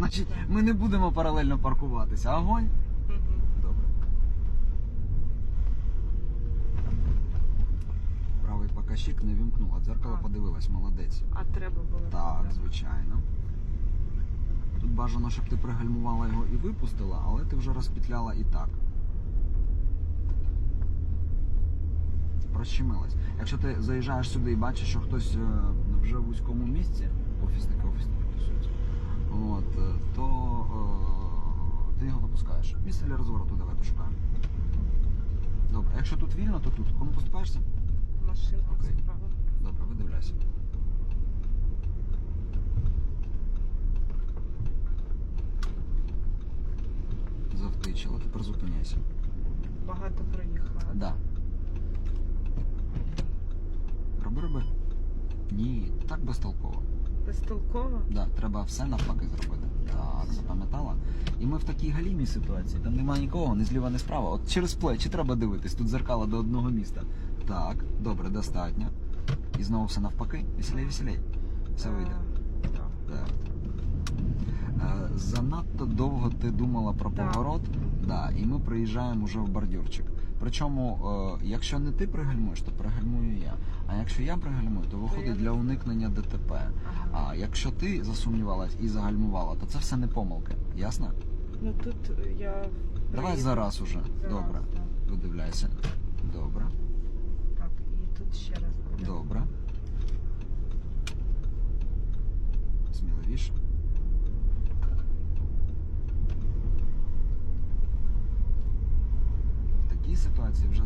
Значить, ми не будемо паралельно паркуватися. Огонь? Мгм. Добре. Правий показчик не вімкнула. Дзеркало А. подивилась, молодець. А треба було. Так, звичайно. Тут бажано, щоб ти пригальмувала його і випустила, але ти вже розпетляла і так. Прощемилась. Якщо ти заїжджаєш сюди і бачиш, що хтось е, вже в вузькому місці, офісники, офісники тусуються, от, е, то випускаєш. Місце для розвороту давай пошукаємо. Добре, якщо тут вільно, то тут. Кому поступаєшся? Машина Окей. справа. Добре, видивляйся. Завтичила, тепер зупиняйся. Багато проїхала. Да. Роби, роби. Ні, так безтолково. Безтолково? Да, треба все навпаки зробити. Так, запам'ятала. І ми в такій галімій ситуації. Там немає нікого, ні зліва, ні справа. От через плечі треба дивитись. Тут зеркало до одного міста. Так, добре, достатньо. І знову все навпаки. Веселей, веселей. Все вийде. Так. Так. Е, Занадто довго ти думала про поворот, да, і ми приїжджаємо вже в бордюрчик. Причому, е, якщо не ти пригальмуєш, то пригальмую я. А якщо я пригальмую, то виходить для уникнення ДТП. А якщо ти засумнівалась і загальмувала, то це все не помилки. Ясно? Ну тут я. Давай зараз уже. Зараз, Добре. Подивляйся. Видивляйся. Добре. Так, і тут ще раз. Добре. В такій ситуації вже